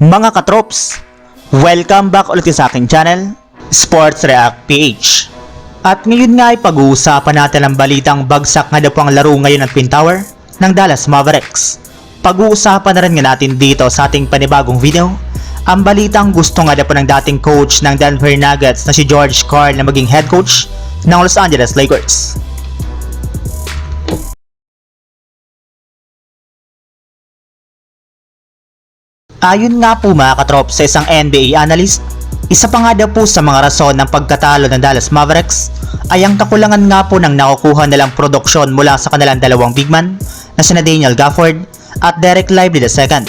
Mga katrops, welcome back ulit sa aking channel, Sports React PH. At ngayon nga ay pag-uusapan natin ang balitang bagsak nga daw ang laro ngayon ng Twin Tower ng Dallas Mavericks. Pag-uusapan na rin nga natin dito sa ating panibagong video, ang balitang gusto nga daw ng dating coach ng Denver Nuggets na si George Karl na maging head coach ng Los Angeles Lakers. Ayon nga po mga katrop sa isang NBA analyst, isa pa nga daw po sa mga rason ng pagkatalo ng Dallas Mavericks ay ang kakulangan nga po ng nakukuha nilang produksyon mula sa kanilang dalawang big man na sina Daniel Gafford at Derek Lively II.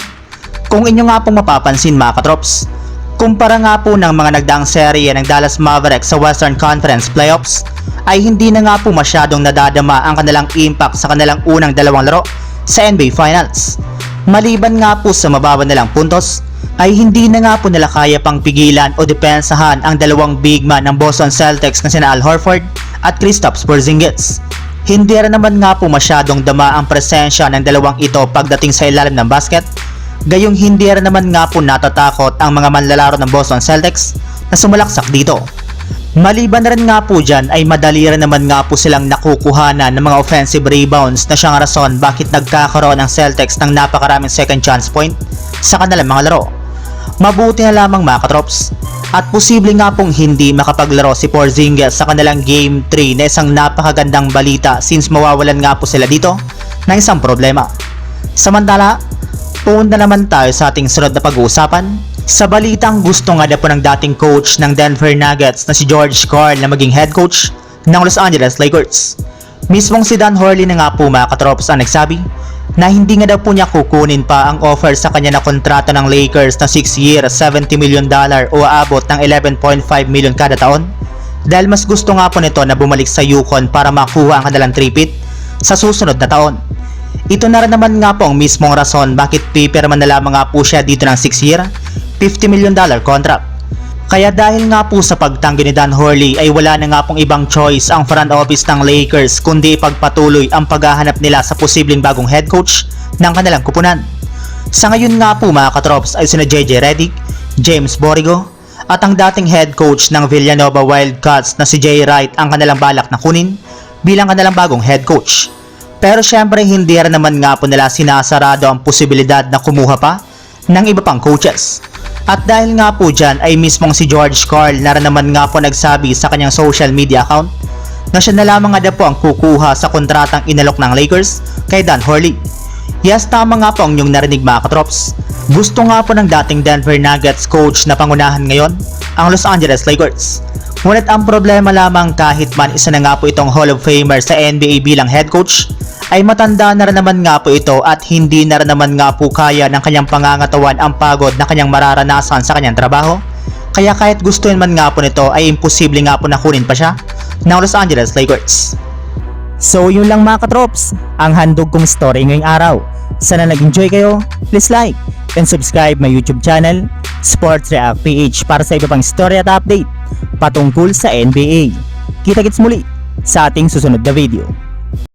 Kung inyo nga pong mapapansin mga katrops, kumpara nga po ng mga nagdaang serye ng Dallas Mavericks sa Western Conference Playoffs ay hindi na nga po masyadong nadadama ang kanilang impact sa kanilang unang dalawang laro sa NBA Finals. Maliban nga po sa mababa nilang puntos, ay hindi na nga po nila kaya pang pigilan o depensahan ang dalawang big man ng Boston Celtics na sina Al Horford at Kristaps Porzingis. Hindi rin naman nga po masyadong dama ang presensya ng dalawang ito pagdating sa ilalim ng basket, gayong hindi rin naman nga po natatakot ang mga manlalaro ng Boston Celtics na sumulaksak dito. Maliban na rin nga po dyan ay madali rin naman nga po silang nakukuhanan ng mga offensive rebounds na siyang rason bakit nagkakaroon ng Celtics ng napakaraming second chance point sa kanilang mga laro. Mabuti na lamang mga katrops at posible nga pong hindi makapaglaro si Porzingis sa kanilang Game 3 na isang napakagandang balita since mawawalan nga po sila dito ng isang problema. Samantala, punta naman tayo sa ating sunod na pag-uusapan sa balitang gusto nga na po ng dating coach ng Denver Nuggets na si George Karl na maging head coach ng Los Angeles Lakers. Mismong si Dan Horley na nga po mga katrops ang nagsabi na hindi nga daw po niya kukunin pa ang offer sa kanya na kontrata ng Lakers na 6 year, 70 million dollar o aabot ng 11.5 million kada taon dahil mas gusto nga po nito na bumalik sa Yukon para makuha ang kanilang tripit sa susunod na taon. Ito na rin naman nga po ang mismong rason bakit pipirma na lamang nga po siya dito ng 6 year, 50 million dollar contract. Kaya dahil nga po sa pagtanggi ni Dan Horley ay wala na nga pong ibang choice ang front office ng Lakers kundi ipagpatuloy ang paghahanap nila sa posibleng bagong head coach ng kanilang kupunan. Sa ngayon nga po mga katrops ay sina JJ Redick, James Borigo, at ang dating head coach ng Villanova Wildcats na si Jay Wright ang kanilang balak na kunin bilang kanilang bagong head coach. Pero syempre hindi rin naman nga po nila sinasarado ang posibilidad na kumuha pa ng iba pang coaches. At dahil nga po dyan ay mismong si George Karl na naman nga po nagsabi sa kanyang social media account na siya na lamang nga daw po ang kukuha sa kontratang inalok ng Lakers kay Dan Horley. Yes, tama nga po ang inyong narinig mga katrops. Gusto nga po ng dating Denver Nuggets coach na pangunahan ngayon ang Los Angeles Lakers. Ngunit ang problema lamang kahit man isa na nga po itong Hall of Famer sa NBA bilang head coach, ay matanda na rin naman nga po ito at hindi na rin naman nga po kaya ng kanyang pangangatawan ang pagod na kanyang mararanasan sa kanyang trabaho. Kaya kahit gustuin man nga po nito ay imposible nga po na kunin pa siya ng Los Angeles Lakers. So yun lang mga katrops, ang handog kong story ngayong araw. Sana nag-enjoy kayo, please like and subscribe my YouTube channel, Sports React PH para sa iba pang story at update patungkol sa NBA. Kita-kits muli sa ating susunod na video.